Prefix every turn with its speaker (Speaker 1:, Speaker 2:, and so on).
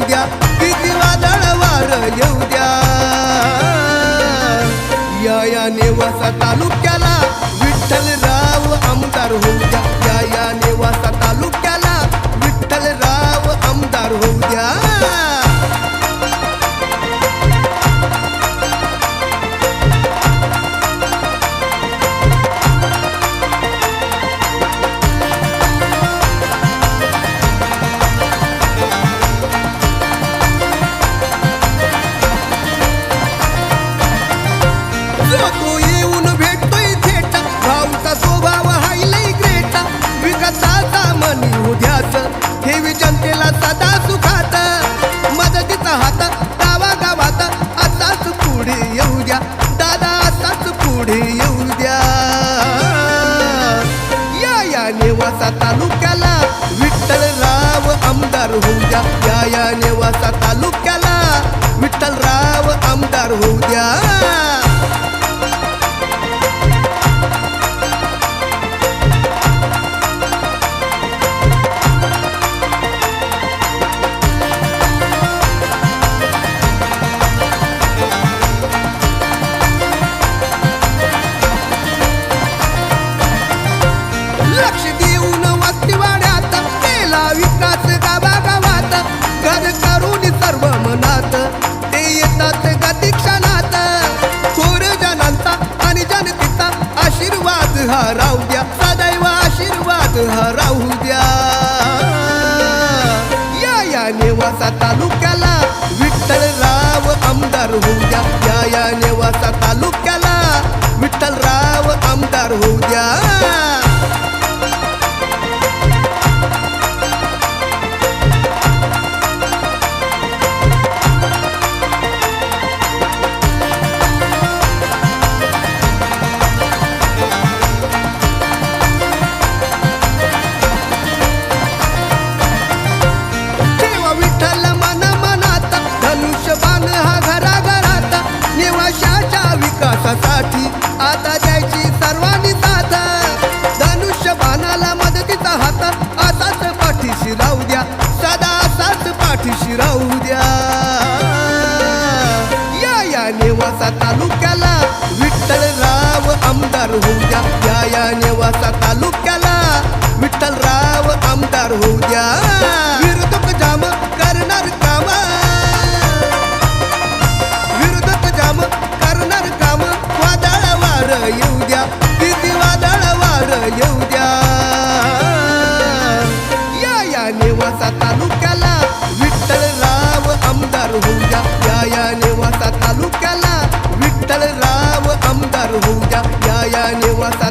Speaker 1: येऊ द्या. किती वादळ वार येऊ द्या. या या नेवासा तालुक्याला विठ्ठलराव आमदार होऊ द्या. या या नेवासा तालुक्याला विठ्ठलराव आमदार होऊ द्या. नेवासा तालुक्याला. विठ्ठलराव आमदार होऊ द्या या या नेवासा तालुक्याला. विठ्ठलराव आमदार होऊ द्या आशीर्वाद हा राहू द्या. या या नेवासा तालुका नेवासा तालुक्याला विठ्ठलराव आमदार होऊ द्या या या नेवासा तालुक्याला विठ्ठलराव आमदार होऊ द्या विरोधक जाम करणार काम. विरोधक जाम करणार काम. वादळ वार येऊ द्या किती वादळ वार येऊ द्या या या नेवासा तालुक्याला विठ्ठलराव आमदार होऊया. द्या या या निवासा तालुक्याला विठ्ठलराव आमदार होऊ द्या या या निवासा